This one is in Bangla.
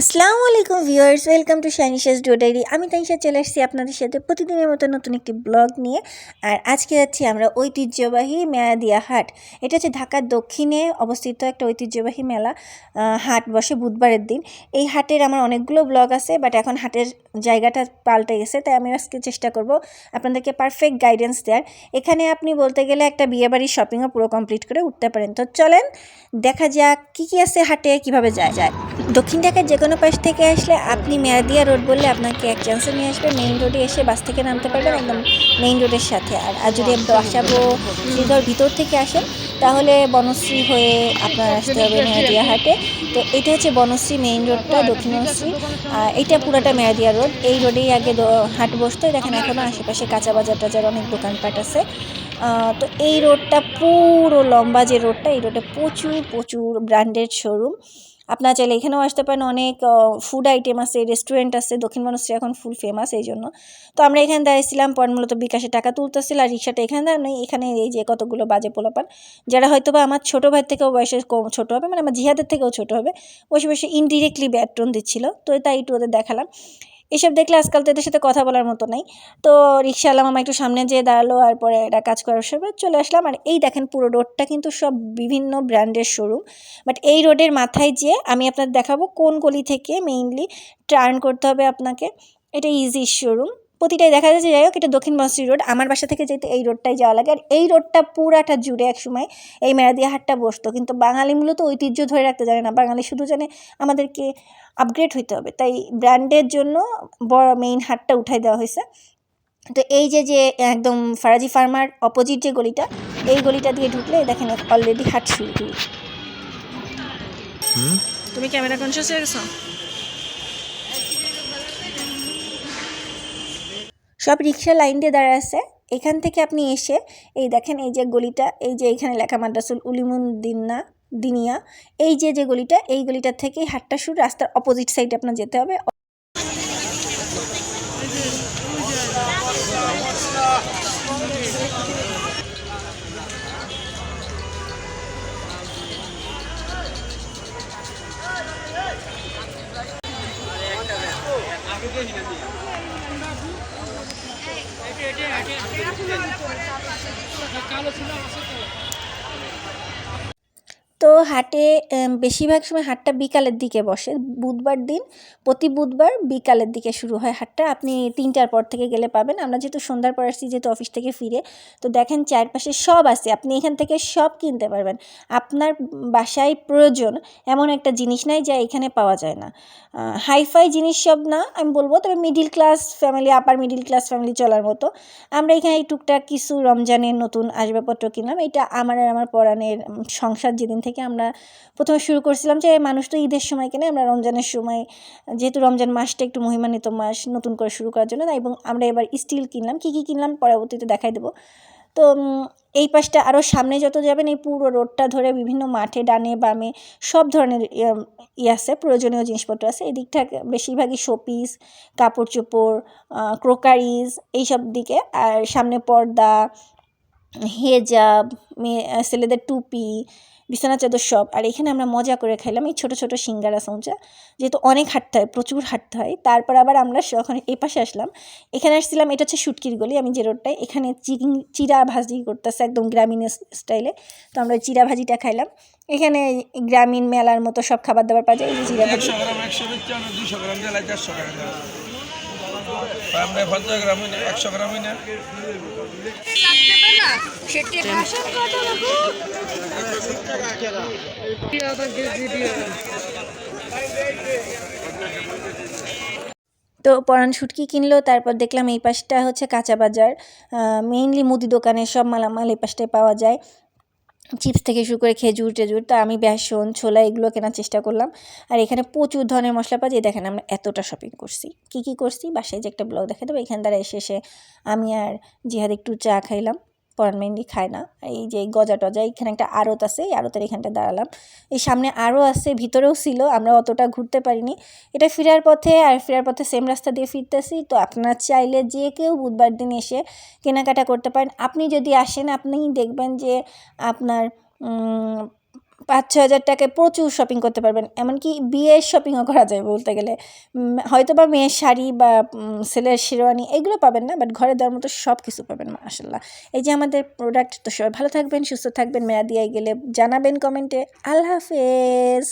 আসসালামু আলাইকুম ভিউয়ার্স, ওয়েলকাম টু শাইনিশাস ডো ডায়েরি। আমি তাইশা চলে আসছি আপনাদের সাথে প্রতিদিনের মতো নতুন একটি ব্লগ নিয়ে। আর আজকে যাচ্ছি আমরা ঐতিহ্যবাহী মেয়াদিয়া হাট। এটা হচ্ছে ঢাকার দক্ষিণে অবস্থিত একটা ঐতিহ্যবাহী মেলা হাট বসে বুধবারের দিন। এই হাটের আমার অনেকগুলো ব্লগ আছে, বাট এখন হাটের জায়গাটা পাল্টে গেছে, তাই আমি আজকে চেষ্টা করব আপনাদেরকে পারফেক্ট গাইডেন্স দেওয়ার। এখানে আপনি বলতে গেলে একটা বিয়েবাড়ির শপিংও পুরো কমপ্লিট করে উঠতে পারেন। তো চলেন, দেখা যাক কী কী আছে হাটে, কীভাবে যায়। যায়। দক্ষিণ ঢাকার যে কোনো পাশ থেকে আসলে আপনি মেয়াদিয়া রোড বললে আপনাকে এক চান্সে নিয়ে আসবে। মেইন রোডে এসে বাস থেকে নামতে পারবেন একদম মেইন রোডের সাথে। আর আর যদি বাসাবো শ্রীধর ভিতর থেকে আসেন, তাহলে বনশ্রী হয়ে আপনার আসতে হবে মেয়াদিয়া হাটে। তো এটা হচ্ছে বনশ্রী মেইন রোডটা দক্ষিণ বনশ্রী। এইটা পুরাটা মেয়াদিয়া রোড। এই রোডেই আগে হাট বসতো। দেখেন এখনও আশেপাশে কাঁচা বাজার টাজার অনেক দোকানপাট আছে। তো এই রোডটা পুরো লম্বা যে রোডটা, এই রোডে প্রচুর প্রচুর ব্র্যান্ডেড শোরুম আপনারা চাইলে এখানেও আসতে পারেন। অনেক ফুড আইটেম আছে রেস্টুরেন্ট আছে, দক্ষিণ বনশ্রী এখন ফুল ফেমাস এই জন্য তো আমরা এখানে দাঁড়িয়েছিলাম পর মূলত বিকাশে টাকা তুলতেছিল আর রিক্সাটা এখানে দাঁড়ানো এখানে এই যে কতগুলো বাজে পোলাপান, যারা হয়তো বা আমার ছোটো ভাই থেকেও বয়সে কম ছোটো হবে মানে আমার জিহাদের থেকেও ছোটো হবে, বসে বসে ইনডিরেক্টলি ব্যাটন দিচ্ছিল। তো তাই একটু ওদের দেখালাম। এসব দেখলে আজকাল তো এদের সাথে কথা বলার মতো নাই। তো রিক্সাওয়ালা মামা একটু সামনে যেয়ে দাঁড়াল, আর পরে এটা কাজ করার সময় চলে আসলাম। আর এই দেখেন পুরো রোডটা কিন্তু সব বিভিন্ন ব্র্যান্ডের শোরুম। বাট এই রোডের মাথায় যেয়ে আমি আপনার দেখাবো কোন গলি থেকে মেইনলি টার্ন করতে হবে আপনাকে। এটা ইজি শোরুম। প্রতিটাই দেখা যাচ্ছে যাই হোক এটা দক্ষিণ বস্ত্রী রোড। আমার বাসা থেকে যেতে এই রোডটাই যাওয়া লাগে। আর এই রোডটা পুরাটা জুড়ে এক সময় এই মেরাদিয়া হাটটা বসতো। কিন্তু বাঙালি মূলত ঐতিহ্য ধরে রাখতে জানে না। বাঙালি শুধু জানে আমাদেরকে আপগ্রেড হইতে হবে। তাই ব্র্যান্ডের জন্য বড় মেইন হাটটা উঠাই দেওয়া হয়েছে। তো এই যে যে একদম ফারাজি ফার্মার অপোজিট যে গলিটা এই গলিটা দিয়ে ঢুকলে দেখেন অলরেডি হাট শুরু। তুমি ক্যামেরা কনসিয়াস হয়ে গেছো? সব রিক্সা লাইন দিয়ে দাঁড়ায় আছে। এখান থেকে আপনি এসে এই দেখেন এই যে গলিটা, এই যে এখানে লেখা মাদ্রাসুল উলিমুন দিন্না দিনিয়া, এই যে যে গলিটা, এই গলিটা থেকে হাটটা শুরু রাস্তার অপোজিট সাইডে আপনার যেতে হবে। তো? হাটে বেশিরভাগ সময় হাটটা বিকালের দিকে বসে। বুধবার দিন, প্রতি বুধবার বিকালের দিকে শুরু হয় হাটটা। আপনি তিনটার পর থেকে গেলে পাবেন। আমরা যেহেতু সন্ধ্যার পর আসছি, যেহেতু অফিস থেকে ফিরে, তো দেখেন চারপাশে সব আছে। আপনি এখান থেকে সব কিনতে পারবেন। আপনার বাসায় প্রয়োজন এমন একটা জিনিস নাই যা এখানে পাওয়া যায় না। হাইফাই জিনিস সব না, আমি বলব, তবে middle class family, upper middle class family চলার মতো। আমরা এখানে টুকটাক কিছু রমজানের নতুন আসবাবপত্র কিনলাম। এটা আমার আর আমার পরাণের সংসার যেদিন থেকে আমরা প্রথমে শুরু করছিলাম যে মানুষ তো ঈদের সময় কেনে, আমরা রমজানের সময়, যেহেতু রমজান মাসটা একটু মহিমান্বিত মাস, নতুন করে শুরু করার জন্য, এবং আমরা এবার স্টিল কিনলাম। কী কী কিনলাম পরবর্তীতে দেখাই দেবো। তো এই পাশটা আরও সামনে যত যাবেন, এই পুরো রোডটা ধরে বিভিন্ন মাঠে, ডানে, বামে সব ধরনের ইয়ে আছে, প্রয়োজনীয় জিনিসপত্র আছে। এই দিকটা বেশিরভাগই শোপিস কাপড় চোপড় ক্রোকারিজ এইসব দিকে। আর সামনে পর্দা হেজাব মেয়ে ছেলেদের টুপি, বিছানা চাদর সব। আর এখানে আমরা মজা করে খাইলাম এই ছোটো ছোটো সিঙ্গারা সমচা যেহেতু অনেক হাঁটতে হয়, প্রচুর হাঁটতে হয়, তারপর আবার আমরা ওখানে এই পাশে আসলাম। এখানে আসছিলাম, এটা হচ্ছে শুটকির গলি, আমি যে রোডটায় এখানে চিরা ভাজি করতেছে একদম গ্রামীণ স্টাইলে তো আমরা চিরা ভাজিটা খাইলাম। এখানে গ্রামীণ মেলার মতো সব খাবার দাবার পাওয়া যায়, এই যে চিরা ভাজি একশো গ্রাম একশো দিচ্ছে পঞ্চাশ একশো তো পরান শুটকি কিনলো, তারপর দেখলাম এই পাশটা হচ্ছে কাঁচা বাজার। মেইনলি মুদি দোকানে সব মালামাল এই পাশটায় পাওয়া যায়। চিপস থেকে শুরু করে খেজুর টেজুর, তো আমি বেসন, ছোলা এগুলো কেনার চেষ্টা করলাম। আর এখানে প্রচুর ধরনের মশলা পাচ্ছি দেখেন আমরা এতটা শপিং করছি। কি কি করছি? বাসায় যে একটা ব্লগ দেখে দেবো। এখান দ্বারা এসে এসে আমি আর জিহাদ একটু চা খাইলাম। মেনলি খায় না। এই যে গজা টজা, এখানে একটা আড়ত আছে, এই আড়তের এখানটা দাঁড়ালাম। এই সামনে আরও আছে, ভিতরেও ছিল, আমরা অতটা ঘুরতে পারিনি। এটা ফেরার পথে, আর ফেরার পথে সেম রাস্তা দিয়ে ফিরতেছি। তো আপনারা চাইলে যে কেউ বুধবার দিন এসে কেনাকাটা করতে পারেন। আপনি যদি আসেন আপনি দেখবেন যে আপনার পাঁচ ছ হাজার টাকায় প্রচুর শপিং করতে পারবেন। এমনকি বিয়ের শপিংও করা যায় বলতে গেলে। হয়তো বা মেয়ের শাড়ি বা ছেলের শেরওয়ানি এগুলো পাবেন না বাট ঘরে দেওয়ার মতো সব কিছু পাবেন মাসাল্লাহ এই যে আমাদের প্রোডাক্ট তো সবাই ভালো থাকবেন, সুস্থ থাকবেন। মেয়াদিয়ায় গেলে জানাবেন কমেন্টে আল্লাহ হাফেজ!